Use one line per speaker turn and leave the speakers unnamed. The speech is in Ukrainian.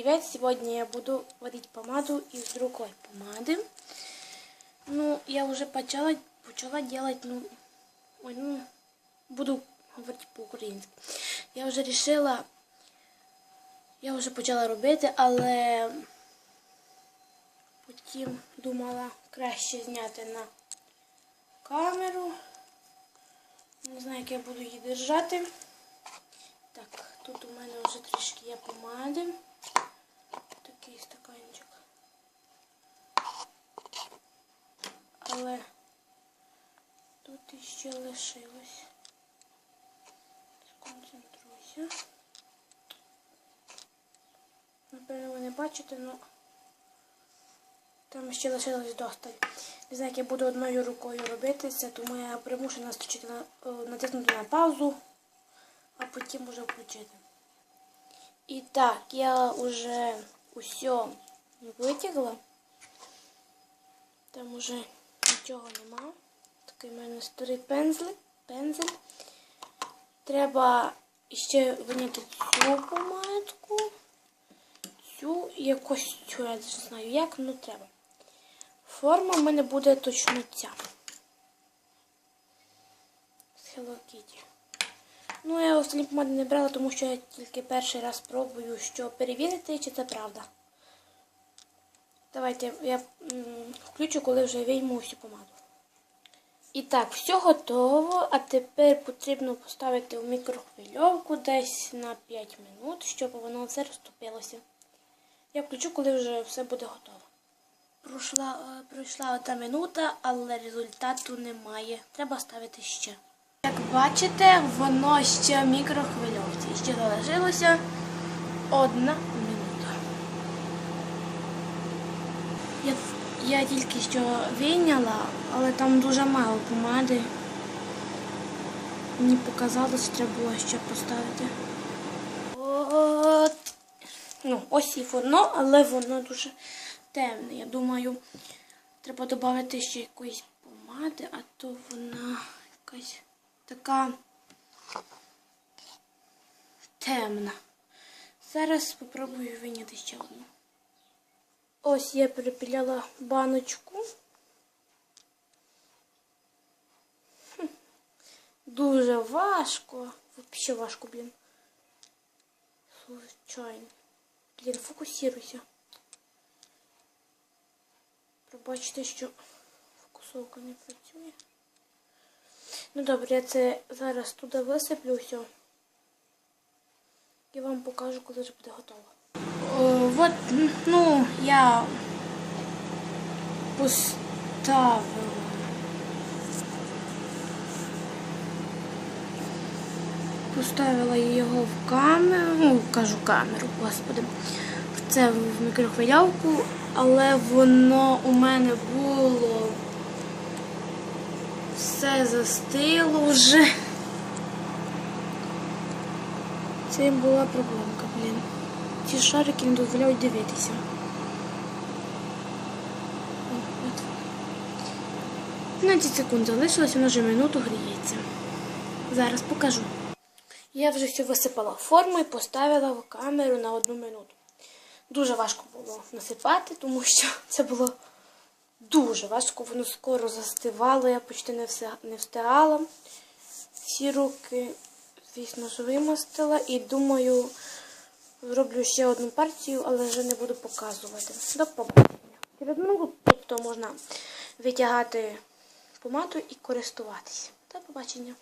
Привет! Сегодня я буду варить помаду из другой помады. Ну, я уже почала, почала делать, ну, ой, ну, буду говорити по-українськи. Я вже рішила, я вже почала робити, але потім думала краще зняти на камеру. Не знаю, як я буду її держати. Так, тут у мене вже трішки є помади. Такий стаканчик. Але тут іще лишилось. Сконцентруйся. Напевно, ви не бачите, але там ще лишилось досталь. Не знаю, як я буду одною рукою робити це, тому я примушена на, е, натиснути на паузу, а потім уже включити. І так, я вже усе витягла. Там уже нічого нема. Такий в мене старий пензлик. пензель. Треба ще виняти цю помадку. Цю якось цю, я не знаю як, але треба. Форма в мене буде точно ця. З Hello Kitty. Я останні помади не брала, тому що я тільки перший раз пробую, що перевірити, чи це правда. Давайте я включу, коли вже вийму всю помаду. І так, все готово. А тепер потрібно поставити в мікрохвильовку десь на 5 минут, щоб воно все розтопилося. Я включу, коли вже все буде готово. Пройшла, е, пройшла одна минута, але результату немає. Треба ставити ще. Як бачите, воно ще в мікрохвильовці. Ще залишилося одна минута. Я, я тільки що вийняла, але там дуже мало помади. Мені показалось, треба було ще поставити. От. Ну, ось і воно, але воно дуже темне. Я думаю, треба додати ще якоїсь помади, а то вона якась така темна. Зараз спробую виняти ще одну. Ось я перепіляла баночку. Дуже важко. Взагалі важко, блін. Случайно. Блін, фокусируйся. Пробачте, що фокусовка не працює. Ну добре, я це зараз туди висиплю все. І вам покажу, коли вже буде готово. О, вот, ну, я поставила. Поставила його в камеру, ну, кажу камеру, господи. Це в мікрохвильовку, але воно у мене було все застило вже. Це була проблемка, блін. Ці шарики не дозволяють дивитися. 15 секунд залишилось, воно вже минуту гріється. Зараз покажу. Я вже все висипала форму і поставила в камеру на одну минуту. Дуже важко було насипати, тому що це було дуже важко, воно скоро застивало, я почти не, все, не встигала. Всі руки, звісно ж, вимастила і думаю, зроблю ще одну партію, але вже не буду показувати. До побачення. Ну, тобто можна витягати помаду і користуватися. До побачення.